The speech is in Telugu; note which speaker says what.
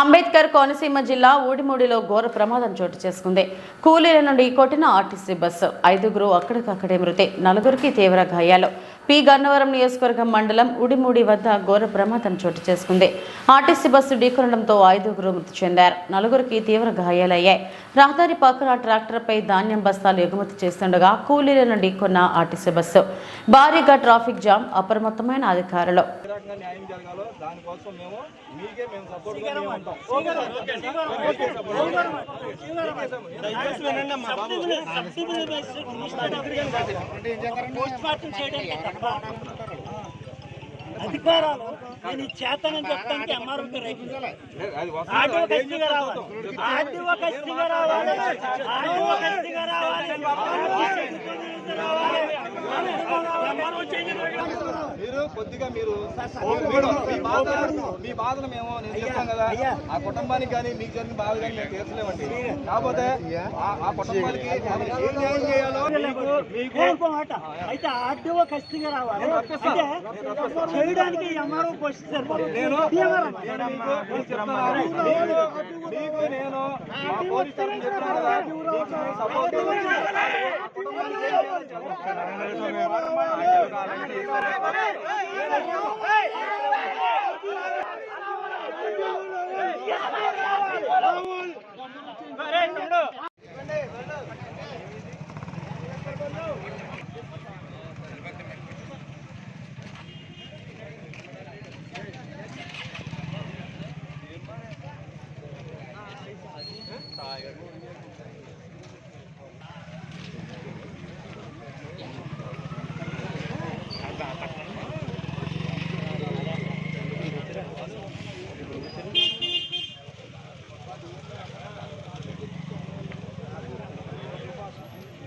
Speaker 1: అంబేద్కర్ కోనసీమ జిల్లా ఊడిమూడిలో ఘోర ప్రమాదం చోటు చేసుకుంది. కూలీల నుండి కొట్టిన ఆర్టీసీ బస్సు ఐదుగురు అక్కడికక్కడే మృతి. నలుగురికి తీవ్ర గాయాలు. పి. గన్నవరం నియోజకవర్గం మండలం ఉడిమూడి వద్ద ఘోర ప్రమాదం చోటు చేసుకుంది. ఆర్టీసీ బస్సు ఢీకొనడంతో ఐదుగురు మృతి చెందారు. నలుగురికి తీవ్ర గాయాలయ్యాయి. రహదారి పక్కన ట్రాక్టర్పై ధాన్యం బస్తాలు ఎగుమతి చేస్తుండగా కూలీలను ఢీకొన్న ఆర్టీసీ బస్సు. భారీగా ట్రాఫిక్ జామ్ అప్రమత్తమైన అధికారులు.
Speaker 2: ఏ
Speaker 3: పోస్ట్ మార్టం చేయడానికి అధికారాలు నేను చేతనని చెప్తానికి ఎంఆర్ఓకి రైతు
Speaker 2: అది
Speaker 3: ఖచ్చితంగా రావాలి. ఖచ్చితంగా రావాలి ఖచ్చితంగా రావాలి.
Speaker 2: కొద్దిగా మీరు మీ బాధ మీ బాధను మేము నేను చెప్తాం కదా. ఆ కుటుంబానికి కానీ మీకు జరిగిన బాధ కానీ మేము తీర్చలేమండి. కాకపోతే ఆ- కుటుంబానికి మనం ఏం న్యాయం చేయాలో మీకు మీకు
Speaker 3: మాట అయితే ఆర్డీఓ ఖచ్చితంగా రావాలి. అంటే చేయడానికి ఎంఆర్ఓ పోస్ట్ సరిపోతుంది
Speaker 2: నేను నేను మీకు సపోర్ట్ ఆ